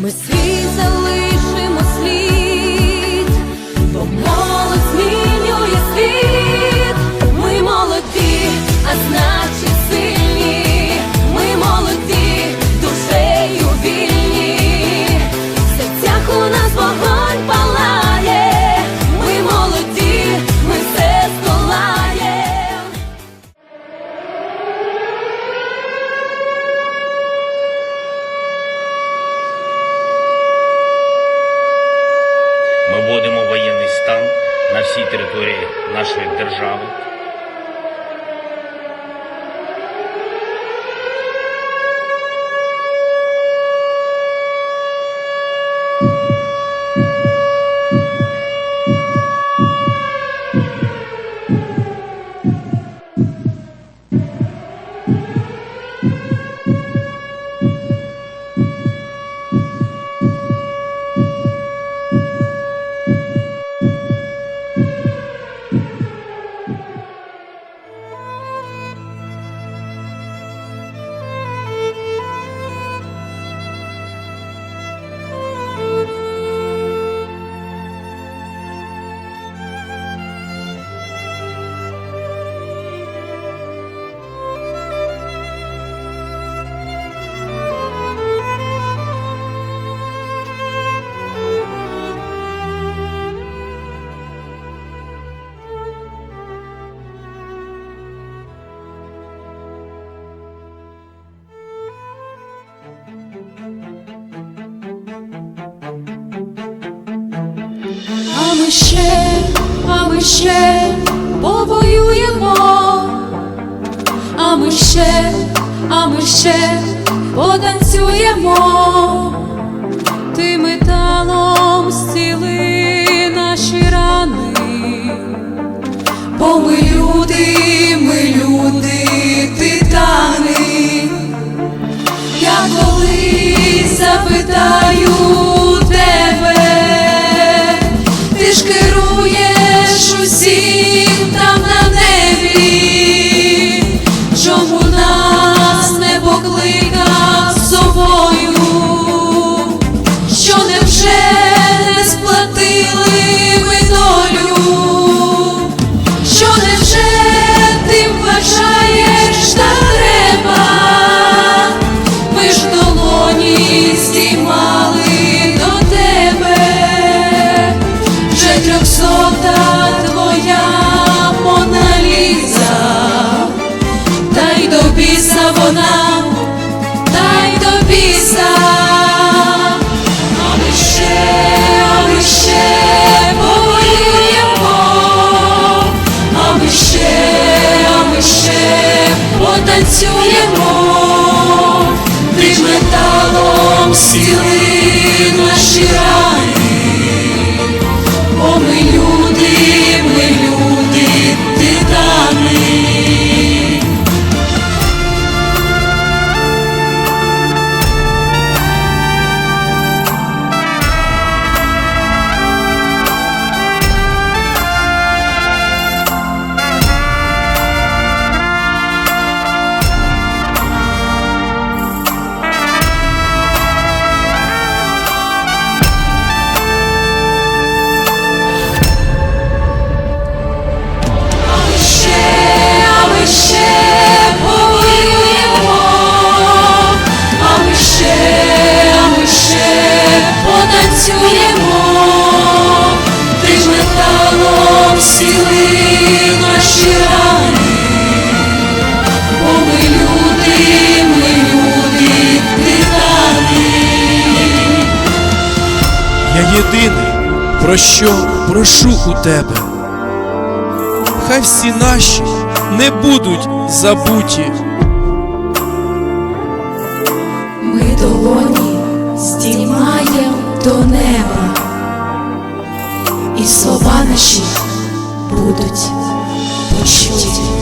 Ми свій залишимо слід, бо молодь змінює світ, ми молоді, а знаємо. всій території нашої держави. ще, а ми ще повоюємо, а ми ще, а ми ще потанцюємо. yeah. працюємо під металом сіл. про що прошу у тебе, хай всі наші не будуть забуті. Ми долоні здіймаєм до неба, і слова наші будуть почуті.